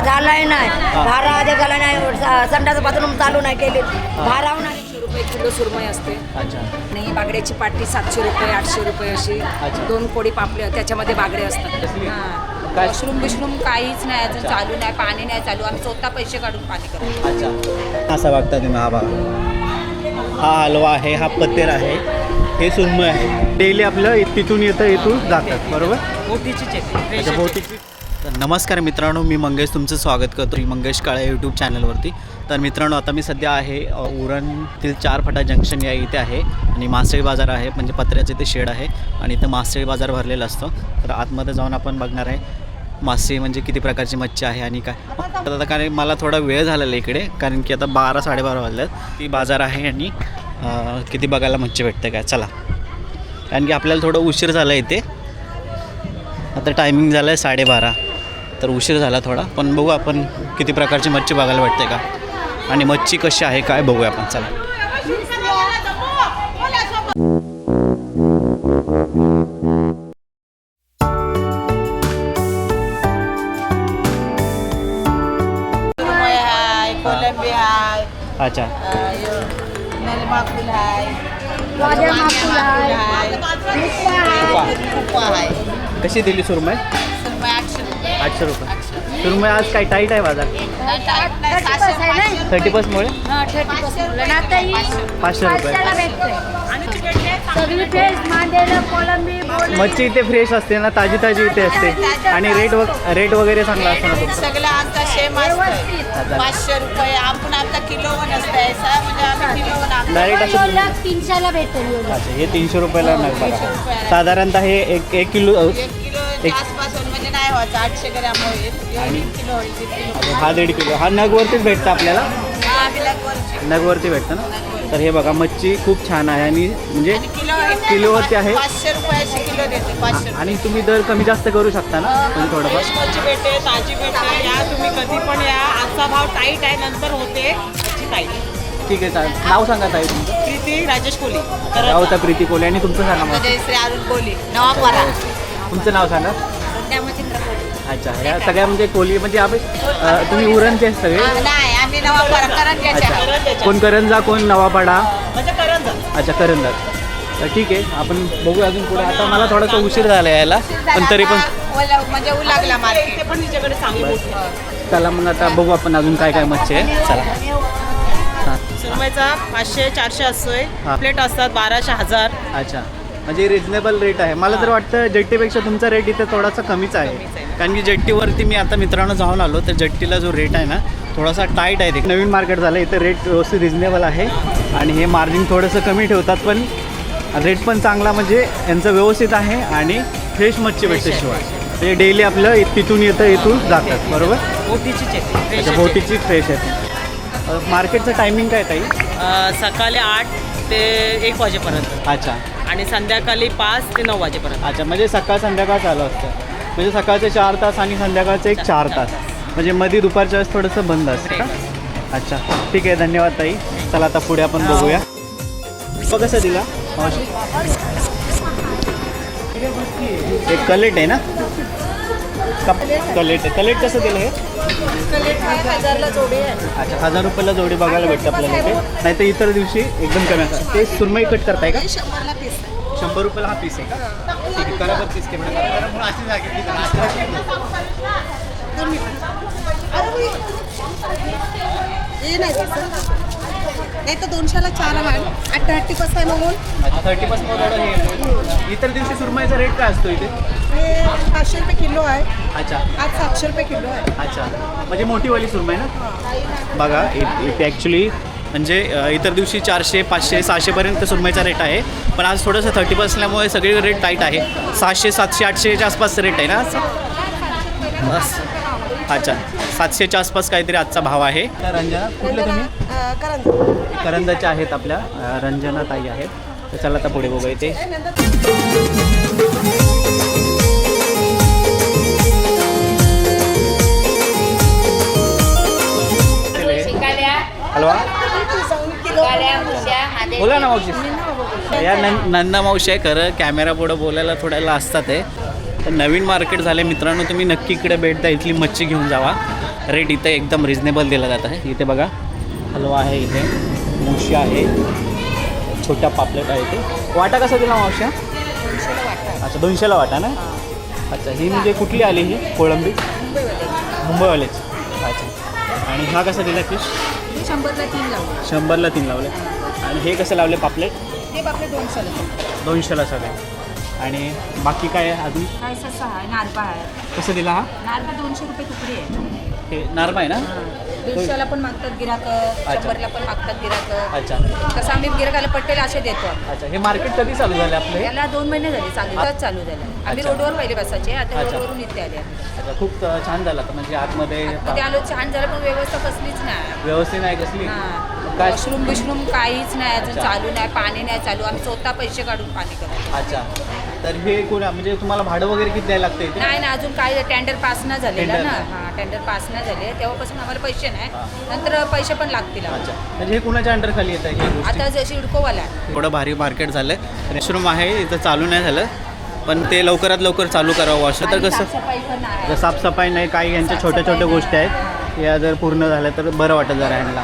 झालाय नाही. भारा आधी झाला नाही स- संडास बाथरूम चालू नाही केले. भाराव नाही. रुपये किलो सुरमई असते. अच्छा. आणि बागड्याची पाटी सातशे रुपये आठशे रुपये अशी. अच्छा. दोन कोडी पापले त्याच्यामध्ये बागडे असतात? हां. मशरूम बिशरूम काहीच नाही अजून चालू नाही पाणी नाही चालू. आम्ही स्वतः पैसे काढून पाणी करतो. अच्छा. असा बघता तुम्ही हा बघा हा हलवा आहे हा पत्तेर आहे. हे सुरमय आहे. डेली आपलं तिथून येतं इथून जातात बरोबर? अच्छा बहुतेक तर नमस्कार मित्रांनो मी मंगेश तुमचं स्वागत करतो मंगेश काळे यूट्यूब चॅनलवरती तर मित्रांनो आता मी सध्या आहे उरणतील चार फटा जंक्शन या इथे आहे आणि मासळी बाजार आहे म्हणजे पत्र्याचे ते शेड आहे आणि इथं मासळी बाजार भरलेला असतो. तर आतमध्ये जाऊन आपण बघणार आहे मासे म्हणजे किती प्रकारची मच्छी आहे आणि काय. तर आता कारण मला थोडा वेळ झालेला इकडे कारण की आता बारा साडेबारा वाजल्यात ती बाजार आहे आणि किती बघायला मच्छी भेटते काय चला. कारण की आपल्याला थोडं उशीर झाला इथे. आता टायमिंग झालं आहे साडेबारा. तर उशीर झाला थोडा. पण बघू आपण किती प्रकारची मच्छी बघायला भेटते का? आणि मच्छी कशी आहे काय बघूया आपण. चला. अच्छा. कशी दिली सुरमय सुरमई? आठशे रुपये. रुपये सुरमय आज काय टाईट आहे बाजार? थर्टी पर्सेंटमुळे पाचशे रुपये. मच्छी इथे फ्रेश असते ना ताजी ताजी इथे असते. आणि रेट वग रेट वगैरे चांगला असतो ना तुमचा. सगळं आमचा सेम असतं. पाचशे रुपये. आपण किलोवर असतं. ऐसा म्हणजे आम्ही किलोवर आणतो. डायरेक्ट असं तुम्ही- तीनशेला भेटेल अच्छा हे तीनशे रुपयाला नग बघा. साधारणतः हे एक एक किलो एक किलो आसपास आठशे ग्रॅम होईल आणि- एक किलो होईल दीड किलो हा दीड किलो. हा नगवरतीच भेटतं आपल्याला? हा बिलक वरची नगवरती भेटतं ना? तर हे बघा मच्छी खूप छान आहे आणि म्हणजे आणि किलो किलोवरती आहे. पाचशे रुपयाची किलो देते पाचशे रुपये. आणि तुम्ही दर कमी जास्त करू शकता ना? म्हणजे थोडंफार. फ्रेशमच्छी भेटते ताजी भेटते या तुम्ही कधी पण या. आजचा भाव टाईट आहे नंतर होते. मच्छी टाईट ठीक आहे चालेल. नाव सांगा ताई तुमचं. प्रीती राजेश कोली तर नाव होता प्रीती कोले आणि तुमचं सांगा मग. जयश्री अरुण बोली नवापरा तुमचं नाव सांगा. अच्छा या सगळ्या म्हणजे कोली म्हणजे आम्ही अं, तुम्ही उरणचे सगळे नाही आम्ही नवापरा करंजाच्या अच्छा कोण करंजा कोण नवापाडा म्हणजे करंजा. अच्छा करंजा. तर ठीक आहे आपण बघू अजून पुढे. आता मला थोडासा उशीर झाला यायला पण तरी पण ओला- म्हणजे ऊ लागला इथे मार्केट पण हिच्याकडे चांगली मोठी आहे. चला मग आता बघू आपण अजून काय काय मच्छी आहे. चला. हां. सुरमईचा पाचशे चारशे असतोय. हा. प्लेट असतात बाराशे हजार. अच्छा. म्हणजे रिझनेबल रेट आहे. मला तर वाटतं जेट्टीपेक्षा तुमचा रेट इथे थोडासा कमीच आहे. कारण की जेट्टीवरती मी आता मित्रांनो जाऊन आलो तर जेट्टीला जो रेट आहे ना थोडासा टाईट आहे. ते नवीन मार्केट झालं इथं रेट व्यवस्थित रिझनेबल आहे. आणि हे मार्जिन थोडंसं कमी ठेवतात पण रेट पण चांगला म्हणजे यांचं व्यवस्थित आहे आणि फ्रेश मच्छी भेटते शिवाय. म्हणजे डेली आपलं तिथून येतं इथून जातात बरोबर? अच्छा बोटीची फ्रेश आहे. मार्केटचं टायमिंग काय ताई? सकाळी आठ ते एक वाजेपर्यंत. अच्छा. आणि संध्याकाळी पाच ते नऊ वाजेपर्यंत. अच्छा म्हणजे सकाळ संध्याकाळ चालू असतं. म्हणजे सकाळचे चार तास आणि संध्याकाळचे एक चार तास. म्हणजे मध्ये दुपारच्या वेळेस थोडंसं बंद असतं का? अच्छा ठीक आहे धन्यवाद ताई. चला आता पुढे आपण बघूया. बघ कसं दिला मावशी? एक कलेट आहे ना? कप कलेट आहे. कलेट कसं दिलं हे? अच्छा हजार रुपयाला जोडी बघायला भेटतं आपल्याला नाही तर इतर दिवशी एकदम कमी असतात. ते सुरमई कट करताय का? शंभर रुपयाला हा पीस आहे. का ठीक आहे करा. बरं पीस अशी सांगितली तर. नाही तर दोनशेला चार आहे. अट्टी अट्टी कसं आहे म्हणून अच्छा थर्टी पर्सेंट हे इतर दिवशी सुरमईचा रेट काय असतो इथे? हे पाचशे रुपये किलो आहे. अच्छा. आज सातशे रुपये किलो आहे. अच्छा. म्हणजे मोठीवाली सुरमई ना? बघा इथे ॲक्च्युली म्हणजे इतर दिवशी चारशे पाचशे सहाशेपर्यंत सुरमईचा रेट आहे. पण आज थोडंसं थर्टी पर्सेंटल्यामुळे सगळे रेट टाईट आहे. सहाशे सातशे आठशेच्या आसपास रेट आहे ना बस. अच्छा. सातशेच्या आसपास काहीतरी आजचा भाव आहे. रंजना कुठले तुम्ही? करंजाच्या आहेत आपल्या. रंजना ताई आहेत. तर चला आता पुढे बघूया इथे. हलवा? बोला ना मावशी. या नं नंदा मावशी आहे खरं कॅमेरा पुढं बोलायला थोड्याला असतात आहे तर नवीन मार्केट झाले मित्रांनो तुम्ही नक्की इकडे भेट द्या इथली मच्छी घेऊन जावा. रेट इथे एकदम रिजनेबल दिला जात आहे. इथे बघा हलवा आहे इथे मुशी आहे छोट्या पापलेट आहे इथे. वाटा कसा दिला मावशा अच्छा दोनशेला वाटा ना? अच्छा ही म्हणजे कुठली आली ही? कोळंबी? मुंबईवालेच अच्छा. आणि हा कसा दिला फिश शंभरला तीन लावले. शंभरला तीन लावले. आणि हे कसं लावले पापलेट? ते बापरे दोनशेला. दोनशेला सगळे आणि बाकी काय आहे अजून? काय ससा आहे? नारपा आहे. कसं दिला हा? नारपा दोनशे रुपये तुकडी आहे. हे नारमा आहे ना? दीडशेला पण मागतात गिराक शंभरला पण मागतात गिराक. अच्छा. तसं आम्ही गिराकाला पट्टेल असे देतो. अच्छा. हे मार्केट कधी चालू झालं आपलं? हे याला दोन महिने झाले चालू आताच चालू झालं. आम्ही अच्छा. रोडवर पहिले बसायचे आता अच्छा. रोडवरून इथे आले आम्ही. अच्छा खूप अ, छान झालं आता. म्हणजे आतमध्ये मध्ये आलो छान झालं पण व्यवस्था कसलीच नाही. व्यवस्थित आहे कसली? हा. काय? वॉशरूम बिशरूम काहीच नाही अजून अच्छा. चालू नाही पाणी नाही चालू. आम्ही स्वतः पैसे काढून पाणी करतो. अच्छा. तर हे कोण म्हणजे तुम्हाला भाडं वगैरे किती द्यायला लागतं इथे? नाही ना अजून काय टेंडर पास नाही झालेला Tender ना. हा टेंडर पास नाही झाले. तेव्हापासून आम्हाला पैसे नाही. हा. नंतर पैसे पण लागतील आम्हाला. अच्छा. म्हणजे हे कुणाच्या अंडर खाली येतं हे गोष्टी? आता जशी इडकोवाला थोडं भारी मार्केट झालं आहे रेस्टरूम आहे इथं चालू नाही झालं. पण ते लवकरात लवकर चालू करावं. वॉशर तर कसं? साफसफाई पण आहे. जर साफसफाई नाही काही यांच्या छोट्या छोट्या गोष्टी आहेत या जर पूर्ण झाल्या तर बरं वाटत जरा ह्यांना.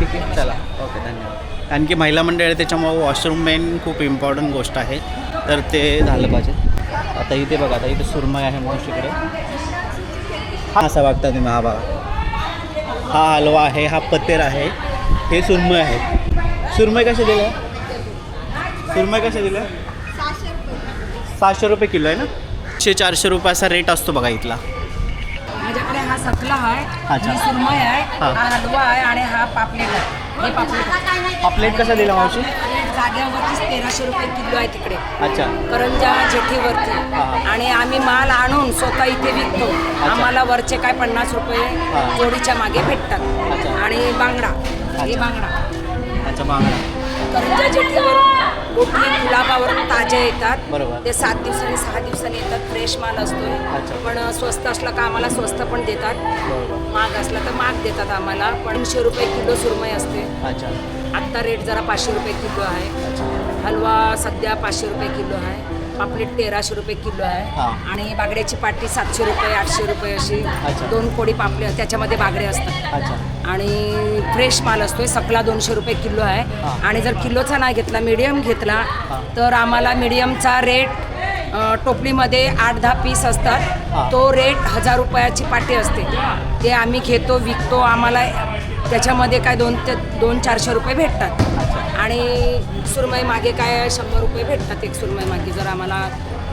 ठीक आहे. चला. ओके धन्यवाद. आणखी महिला मंडळ आहे त्याच्यामुळं वॉशरूम मेन खूप इम्पॉर्टंट गोष्ट आहे. तर ते झालं पाहिजे. आता इथे बघा आता इथे सुरमई आहे मावशीकडे. हा असा बघता तुम्ही हा बघा. हा हलवा आहे हा पत्तेर आहे. हे सुरमई आहे. सुरमई कसे दिलं? सुरमई कसे दिलं? सहाशे रुपये. किलो आहे ना? शे चारशे रुपये असा रेट असतो बघा इथला. सकला आहे अच्छा. ही सुरमई आहे हा. हा हलवा आहे आणि हा पापलेट आहे हे पापलेट आहे. कसा दिला मावशी प्लेट जागेवरतीच तेराशे रुपये किलो आहे तिकडे अच्छा करंजा जेठीवरती हा. आणि आम्ही माल आणून स्वतः इथे विकतो आम्हाला वरचे काय पन्नास रुपये हा. जोडीच्या मागे भेटतात अच्छा. आणि बांगडा हे अच्छा. बांगडा अच्छा बांगडा करंजा जेठीवरून मोठी गुलाबावरून ताज्या येतात. ते सात दिवसांनी सहा दिवसांनी येतात. फ्रेश माल अच्छा. पण स्वस्त असला का आम्हाला स्वस्त पण देतात. महाग असला तर महाग देतात आम्हाला. दोनशे रुपये किलो सुरमई असते. अच्छा. आत्ता रेट जरा पाचशे रुपये किलो आहे. हलवा सध्या पाचशे रुपये किलो आहे. पापलेट तेराशे रुपये किलो आहे. हा. आणि बागड्याची पाटी सातशे रुपये आठशे रुपये अशी अच्छा. दोन कोडी पापले त्याच्यामध्ये बागडे असतात. अच्छा. आणि फ्रेश माल असतोय. सकला दोनशे रुपये किलो आहे. हा. आणि जर किलोचा नाही घेतला मीडियम घेतला हा. तर आम्हाला मीडियमचा रेट अ, टोपलीमध्ये आठ दहा पीस हा. असतात तो रेट हजार रुपयाची पाटी असते. ते आम्ही घेतो विकतो. आम्हाला त्याच्यामध्ये काय दोन ते दोन चारशे रुपये भेटतात. आणि सुरमई मागे काय शंभर रुपये भेटतात एक सुरमई मागे जर आम्हाला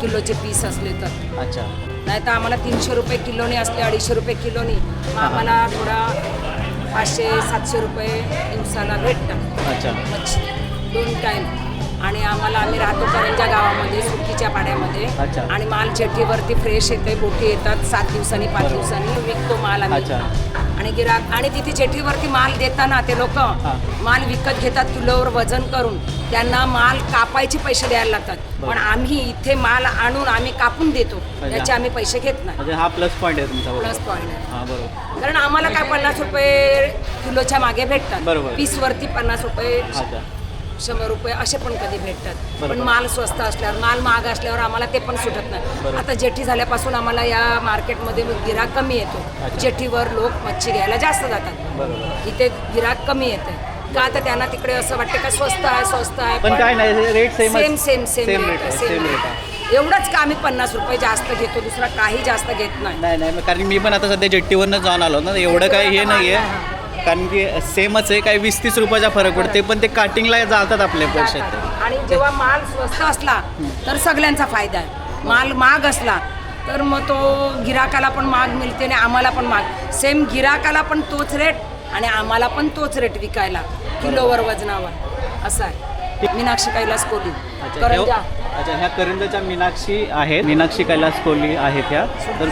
किलोचे पीस असले तर. अच्छा. नाही तर आम्हाला तीनशे रुपये किलोने असले अडीचशे रुपये किलोनी मग आम्हाला थोडा पाचशे सातशे रुपये दिवसाला भेटतात. अच्छा. दोन टाईम आणि आम्हाला आम्ही राहतो करंजा गावामध्ये सुकीच्या पाड्यामध्ये अच्छा. आणि माल जेठीवरती फ्रेश येते बोटी येतात सात दिवसांनी पाच बरोबर. दिवसांनी विकतो माल आम्ही अच्छा. आणि गिराक आणि तिथे जेठीवरती माल देताना ते लोक माल विकत घेतात किलोवर वजन करून त्यांना माल कापायचे पैसे द्यायला लागतात. पण आम्ही इथे माल आणून आम्ही कापून देतो अच्छा. त्याचे आम्ही पैसे घेत नाही म्हणजे हा प्लस पॉईंट आहे तुमचा प्लस पॉईंट आहे हां बरोबर कारण आम्हाला काय पन्नास रुपये किलोच्या मागे भेटतात बरोबर. पीसवरती पन्नास रुपये अच्छा शंभर रुपये असे पण कधी भेटतात. पण माल स्वस्त असल्यावर माल महाग असल्यावर आम्हाला ते पण सुटत नाही. आता जेठी झाल्यापासून आम्हाला या मार्केटमध्ये गिराक कमी येतो. जेठीवर लोक मच्छी घ्यायला जास्त जातात. इथे गिराक कमी येते. का तर त्यांना तिकडे असं वाटतं का स्वस्त आहे स्वस्त आहे पण काय नाही rate same same same same rate rate एवढंच का आम्ही पन्नास रुपये जास्त घेतो दुसरा काही जास्त घेत नाही. नाही नाही कारण मी पण आता सध्या जेट्टीवरनं जाऊन आलो ना एवढं काही हे नाही आहे कारण की सेमच आहे काही वीस तीस रुपयाचा फरक पडतो. ते पण ते काटिंगला जातात आपले पैसे आणि जेव्हा माल स्वस्त असला तर सगळ्यांचा फायदा आहे. माल महाग असला तर मग तो गिराकाला पण महाग मिळते आणि आम्हाला पण महाग. सेम गिराकाला पण तोच रेट आणि आम्हाला पण तोच रेट विकायला किलोवर वजनावर. असं आहे. मीनाक्षी कैलास कोली अच्छा करंजा. तेव्हा- अच्छा ह्या करंजाच्या मीनाक्षी आहेत. मीनाक्षी कैलास कोहली आहेत ह्या. तर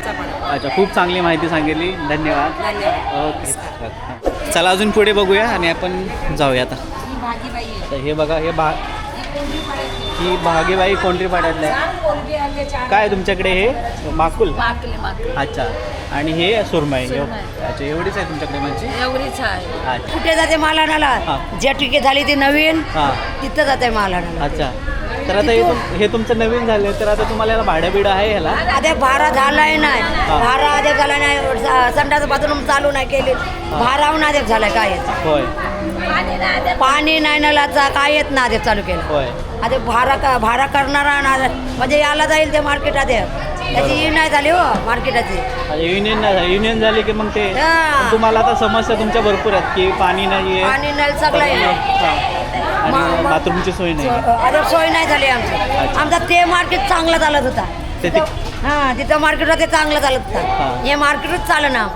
अच्छा खूप चांगली माहिती सांगितली. धन्यवाद. धन्यवाद. ओके चला. अजून पुढे बघूया आणि आपण जाऊया आता. ही आहे. तर हे बघा हे भा ही भागेबाई कोंढरी पाड्यातलं आहे पोरगी. काय तुमच्याकडे हे? माकुल? माकले माकले. अच्छा. आणि हे सुरमई सुरमई. अच्छा एवढीच आहे तुमच्याकडे माझी एवढीच आहे. अच्छा. कुठे जाते माल आणायला हा. ज्या ठिके झाली ती नवीन हां. तिथं जाते माल आणायला अच्छा. तर आता हे तुम- हे तुमचं नवीन झालं तर आता तुम्हाला याला भाडं बिडं आहे ह्याला? आता भारा झालाय नाही. भारा अधिक झाला नाही स- संडास बाथरूम चालू नाही केली. भाराहून अधिक झालाय काय येत होय. पाणी नाही नळाचा काय येत ना अधिक चालू केलं. होय. आता भारा का भारा करणारा ना म्हणजे याला जाईल ते मार्केटात त्याची ही नाही झाली हो मार्केटाची युनियन नाही युनियन झाली की मग ते हा. पण तुम्हाला आता समस्या तुमच्या भरपूर आहेत की पाणी नाही पाणी नळ सगळं आणि बाथरूमची सोय नाही. आता सोय नाही झाली आमची. आमचा ते मार्केट चांगलं चालत होता. ते ते- हा तिथं मार्केटला ते चांगलं चालत हा. होता. हे. मार्केटच चाललं ना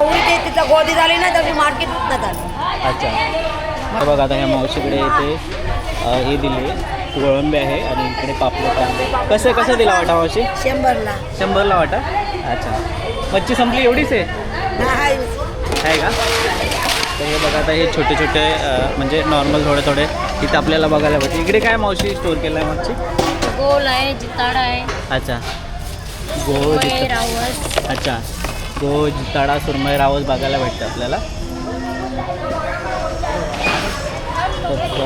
ते तिथं गोदी झाली ना तशी मार्केटच नाही झालं. अच्छा. हे बघा आता ह्या मावशीकडे अ, हे दिले. कोळंबे आहे आणि इकडे पापलेट आहे. कसं कसं दिला वाटा मावशी? शंभरला. शंभरला वाटा? अच्छा. मच्छी संपली एवढीच आहे? आहे का? तर हे बघा आता हे छोटे छोटे म्हणजे नॉर्मल थोडे थोडे तिथे आपल्याला बघायला भेटते इकडे काय मावशी स्टोर केलं आहे मच्छी गोल आहे जिताडा आहे. अच्छा. गो रावस. अच्छा. गो जिताडा सुरमई रावस बघायला भेटतं आपल्याला.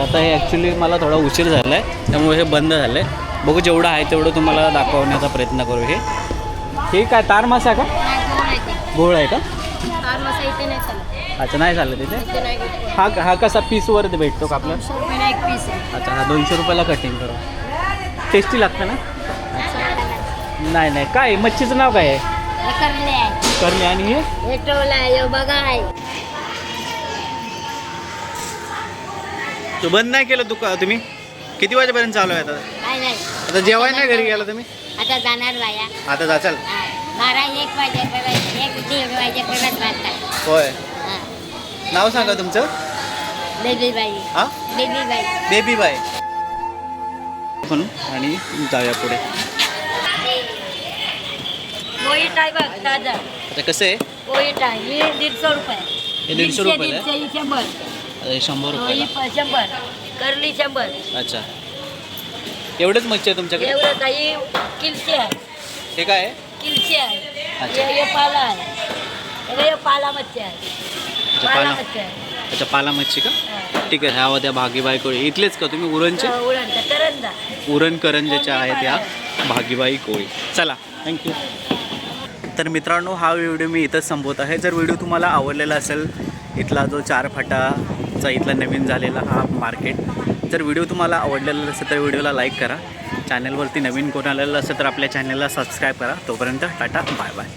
आता हे ॲक्च्युली मला थोडा उशीर झाला आहे त्यामुळे हे बंद झालं आहे बघू जेवढं आहे तेवढं तुम्हाला दाखवण्याचा प्रयत्न करू हे. हे काय तार मासा का? गोळ आहे का? तार मसा इथे नाही चालत. अच्छा नाही झालं तिथे? इथे नाही घेत. हा हा कसा पीसवर भेटतो का आपला? दोनशे रुपयाला एक पीस आहे अच्छा हा दोनशे रुपयाला कटिंग करू. टेस्टी लागतं ना? नाही नाही. काय मच्छीचं नाव काय आहे? हे करले आहे करणे आणि हे? हे टोल आहे हे बघा आहे तो बंद नाही केलं तू का तुम्ही? किती वाजेपर्यंत चालू आहे आता? काय नाही आता जेवाय नाही घरी गेला तुम्ही? आता जाणार बाया आता जाचाल हा. बारा एक वाजेपर्यंत एक दीड वाजेपर्यंत होय. नाव सांगा तुमचं? बेबी बाई हा? बेबी बाय म्हणून आणि जाऊया पुढे. पोईट आहे बघ ताजा आता कसं आहे? हे दीडशे रुपये. हे दीडशे रुपयाला आहे? दीडशे ही शंभर. आता हे शंभर प- शंभर. करली शंभर. अच्छा. एवढंच मच्छी आहे तुमच्याकडे? एवढं काही आहे. हे काय आहे? किलचे आहे. अच्छा. हे हे पाला आहे. हे हे पाला मच्छी आहे. अच्छा पाला अच्छा पाला मच्छी का? हा. ठीक आहे ह्या होत्या भागीबाई कोळी. इथलेच का तुम्ही? उरणचे? करंजा. उरण करंजेच्या आहेत या भागीबाई कोळी. चला थँक्यू तर मित्रांनो हा व्हिडिओ मी इथंच संपवत आहे. जर व्हिडिओ तुम्हाला आवडलेला असेल इथला जो चार फाटाचा इथला नवीन झालेला हा मार्केट जर व्हिडिओ तुम्हाला आवडलेला असेल तर व्हिडिओला लाईक करा. चॅनलवरती नवीन कोण आलेलं असेल तर आपल्या चॅनलला सबस्क्राईब करा. तोपर्यंत टाटा बाय बाय